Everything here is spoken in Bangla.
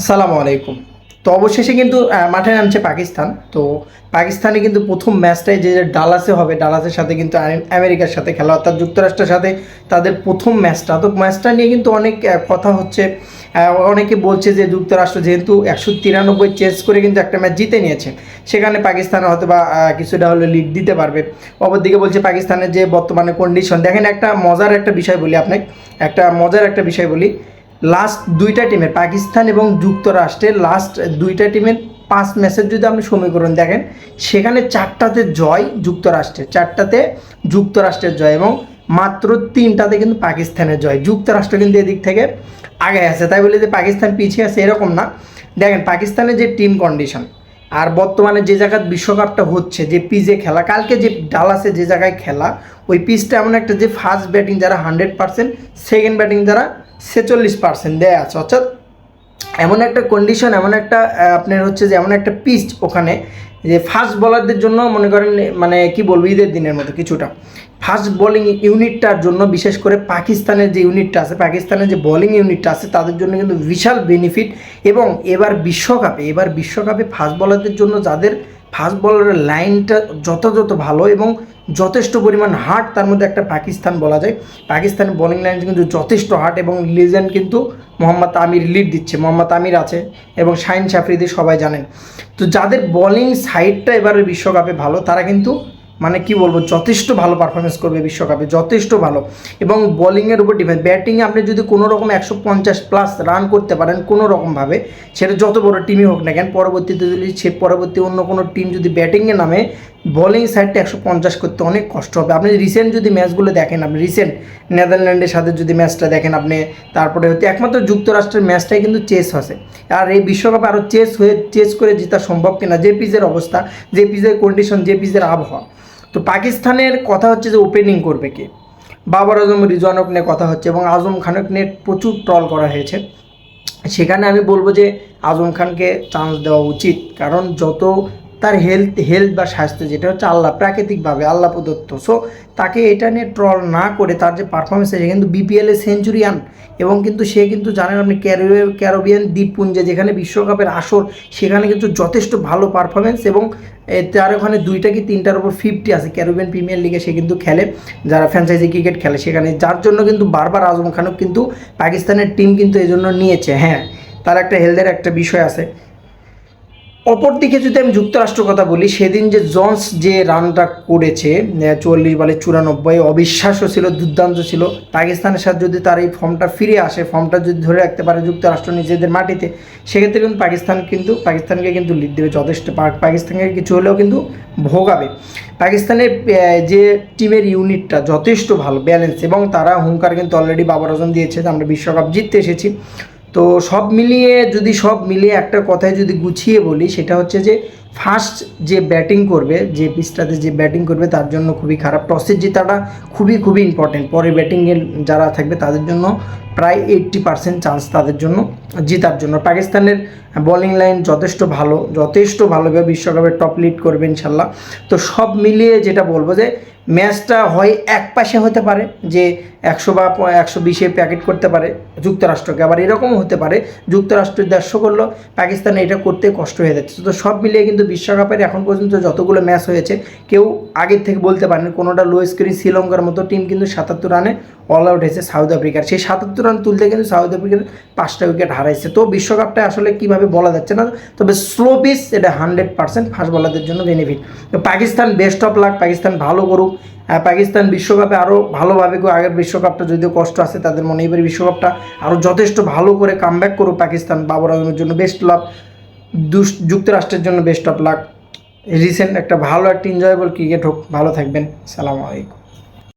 আসসালামু আলাইকুম। তো অবশেষে কিন্তু মাঠে নামছে পাকিস্তান। তো পাকিস্তানে কিন্তু প্রথম ম্যাচটাই যে ডালাসে হবে, ডালাসের সাথে কিন্তু আমেরিকার সাথে খেলা, অর্থাৎ যুক্তরাষ্ট্রের সাথে তাদের প্রথম ম্যাচটা। তো ম্যাচটা নিয়ে কিন্তু অনেক কথা হচ্ছে। অনেকে বলছে যে যুক্তরাষ্ট্র যেহেতু একশো তিরানব্বই চেস করে কিন্তু একটা ম্যাচ জিতে নিয়েছে, সেখানে পাকিস্তান হয়তো বা কিছুটা হলে লিড দিতে পারবে। অপরদিকে বলছে পাকিস্তানের যে বর্তমানে কন্ডিশন দেখেন একটা মজার একটা বিষয় বলি আপনাকে, একটা মজার একটা বিষয় বলি। লাস্ট দুইটা টিমের পাকিস্তান এবং যুক্তরাষ্ট্রের লাস্ট দুইটা টিমের পাঁচ ম্যাচের যদি আপনি সমীকরণ দেখেন, সেখানে চারটাতে জয় যুক্তরাষ্ট্রের, চারটাতে যুক্তরাষ্ট্রের জয় এবং মাত্র তিনটাতে কিন্তু পাকিস্তানের জয়। যুক্তরাষ্ট্র কিন্তু এদিক থেকে আগে আছে, তাই বলে যে পাকিস্তান পিছিয়ে আছে এরকম না। দেখেন, পাকিস্তানের যে টিম কন্ডিশন আর বর্তমানে যে জায়গায় বিশ্বকাপটা হচ্ছে, যে পিজে খেলা, কালকে যে ডালাসে যে জায়গায় খেলা, ওই পিচটা এমন একটা যে ফার্স্ট ব্যাটিং যারা হান্ড্রেড পার্সেন্ট সেকেন্ড ব্যাটিং যারা ছেচল্লিশ পার্সেন্ট দেয়া আছে। অর্থাৎ এমন একটা কন্ডিশন এমন একটা আপনার হচ্ছে যে এমন একটা পিচ ওখানে যে ফাস্ট বলারদের জন্য মনে করেন মানে কি বলব, ঈদের দিনের মতো কিছুটা। ফাস্ট বোলিং ইউনিটটার জন্য বিশেষ করে পাকিস্তানের যে ইউনিটটা আছে, পাকিস্তানের যে বোলিং ইউনিটটা আছে, তাদের জন্য কিন্তু বিশাল বেনিফিট এবং এবার বিশ্বকাপে এবার বিশ্বকাপে ফাস্ট বলারদের জন্য যাদের ফাস্ট বলারের লাইনটা যথাযথ ভালো এবং যথেষ্ট পরিমাণ হার্ট তার মধ্যে একটা পাকিস্তান বলা যায়। পাকিস্তানের বোলিং লাইন কিন্তু যথেষ্ট হার্ট এবং লিজেন্ড কিন্তু মোহাম্মদ আমির লিড দিচ্ছে, মোহাম্মদ আমির আছে এবং শাহিন সাফরিদি সবাই জানেন। তো যাদের বোলিং সাইডটা এবারের বিশ্বকাপে ভালো, তারা কিন্তু মানে কি বলব, যথেষ্ট ভালো পারফরমেন্স করবে বিশ্বকাপে, যথেষ্ট ভালো। এবং বলিংয়ের উপর ডিপেন্ড ব্যাটিংয়ে আপনি যদি কোনো রকম একশো পঞ্চাশ প্লাস রান করতে পারেন কোনো রকমভাবে সেটা যত বড় টিমই হোক না কেন, পরবর্তীতে যদি সে, পরবর্তী অন্য কোনো টিম যদি ব্যাটিংয়ে নামে বোলিং সাইডটা একশো পঞ্চাশ করতে অনেক কষ্ট হবে। আপনি রিসেন্ট যদি ম্যাচগুলো দেখেন, আপনি রিসেন্ট নেদারল্যান্ডের সাথে যদি ম্যাচটা দেখেন আপনি, তারপরে হচ্ছে একমাত্র যুক্তরাষ্ট্রের ম্যাচটাই কিন্তু চেস হয়েছে আর এই বিশ্বকাপে আরও চেস হয়ে চেস করে জেতা সম্ভব কিনা, যে পিচের অবস্থা, যে পিচের কন্ডিশন যে পিচের আবহাওয়া। তো পাকিস্তানের কথা হচ্ছে যে ওপেনিং করবে কে? বাবর আজম রিজওয়ানক নিয়ে কথা হচ্ছে এবং আজম খানক নিয়ে প্রচুর ট্রল করা হয়েছে। সেখানে আমি বলব যে আজম খানকে চান্স দেওয়া উচিত। কারণ যত তার হেলথ হেলথ বা স্বাস্থ্য যেটা হচ্ছে আল্লাহ, প্রাকৃতিকভাবে আল্লাহ প্রদত্ত। সো তাকে এটা নিয়ে ট্রল না করে তার যে পারফরমেন্স আছে, কিন্তু বিপিএলে সেঞ্চুরিয়ান এবং কিন্তু সে কিন্তু জানেন আপনি ক্যারিবে ক্যারোবিয়ান দ্বীপপুঞ্জে যেখানে বিশ্বকাপের আসর, সেখানে কিন্তু যথেষ্ট ভালো পারফরমেন্স এবং তার ওখানে দুইটা কি তিনটার উপর ফিফটি আছে। ক্যারোবিয়ান প্রিমিয়ার লিগে সে কিন্তু খেলে, যারা ফ্র্যাঞ্চাইজি ক্রিকেট খেলে সেখানে। যার জন্য কিন্তু বারবার আজম খানও কিন্তু পাকিস্তানের টিম কিন্তু এই জন্য নিয়েছে। হ্যাঁ তার একটা হেলথের একটা বিষয় আছে। অপরদিকে যদি আমি যুক্তরাষ্ট্র কথা বলি, সেদিন যে জন্স যে রানটা করেছে চুয়াল্লিশ বলে চুরানব্বই, অবিশ্বাস্য ছিল, দুর্দান্ত ছিল। পাকিস্তানের সাথে যদি তার এই ফর্মটা ফিরে আসে, ফর্মটা যদি ধরে রাখতে পারে যুক্তরাষ্ট্র নিজেদের মাটিতে, সেক্ষেত্রে কিন্তু পাকিস্তান কিন্তু, পাকিস্তানকে কিন্তু লিড দেবে যথেষ্ট। পাকিস্তানকে কিছু হলেও কিন্তু ভোগাবে। পাকিস্তানের যে টিমের ইউনিটটা যথেষ্ট ভালো ব্যালেন্স এবং তারা হুঙ্কার কিন্তু অলরেডি বাবার আজম দিয়েছে, আমরা বিশ্বকাপ জিততে এসেছি। তো সব মিলিয়ে যদি সব মিলিয়ে একটা কথায় যদি গুছিয়ে বলি সেটা হচ্ছে যে ফার্স্ট যে ব্যাটিং করবে, যে পিচটাতে যে ব্যাটিং করবে, তার জন্য খুবই খারাপ টসের জেতাটা খুবই খুবই ইম্পর্টেন্ট পরে ব্যাটিংয়ের যারা থাকবে, তাদের জন্য প্রায় এইট্টি পার্সেন্ট চান্স তাদের জন্য জেতার জন্য। পাকিস্তানের বোলিং লাইন যথেষ্ট ভালো, যথেষ্ট ভালোভাবে বিশ্বকাপে টপ লিড করবে ইনশাল্লাহ তো সব মিলিয়ে যেটা বলব যে ম্যাচটা হয় এক পাশে হতে পারে, যে একশো বা একশো বিশে প্যাকেট করতে পারে যুক্তরাষ্ট্রকে। আবার এরকমও হতে পারে, যুক্তরাষ্ট্র দেড়শো করল পাকিস্তানে এটা করতে কষ্ট হয়ে যাচ্ছে। তো সব মিলিয়ে কিন্তু বিশ্বকাপের এখন পর্যন্ত যতগুলো ম্যাচ হয়েছে, কেউ আগের থেকে বলতে পারেন। কোনোটা লো স্কোরিং শ্রীলঙ্কার মতো টিম কিন্তু সাতাত্তর রানে অল আউট হয়েছে সাউথ আফ্রিকার সেই সাতাত্তর রান তুলতে কিন্তু সাউথ আফ্রিকার পাঁচটা উইকেট হারাইছে। তো বিশ্বকাপটা আসলে কীভাবে বলা যাচ্ছে না? তবে স্লো পিচ এটা হান্ড্রেড পার্সেন্ট ফাস্ট বলারদের জন্য বেনিফিট তো Pakistan best of luck Pakistan ভালো করুক। পাকিস্তান বিশ্বকাপে আরও ভালোভাবে। আগের বিশ্বকাপটা যদিও কষ্ট আছে, তাদের মনে এবার বিশ্বকাপটা আরও যথেষ্ট ভালো করে কামব্যাক করুক পাকিস্তান। বাবর আজমের জন্য বেস্ট লাভ যুক্তরাষ্ট্রের জন্য বেস্ট অফ লাক রিসেন্ট একটা ভালো একটা এনজয়েবল ক্রিকেট হোক, ভালো থাকবেন। সালাম আলাইকুম।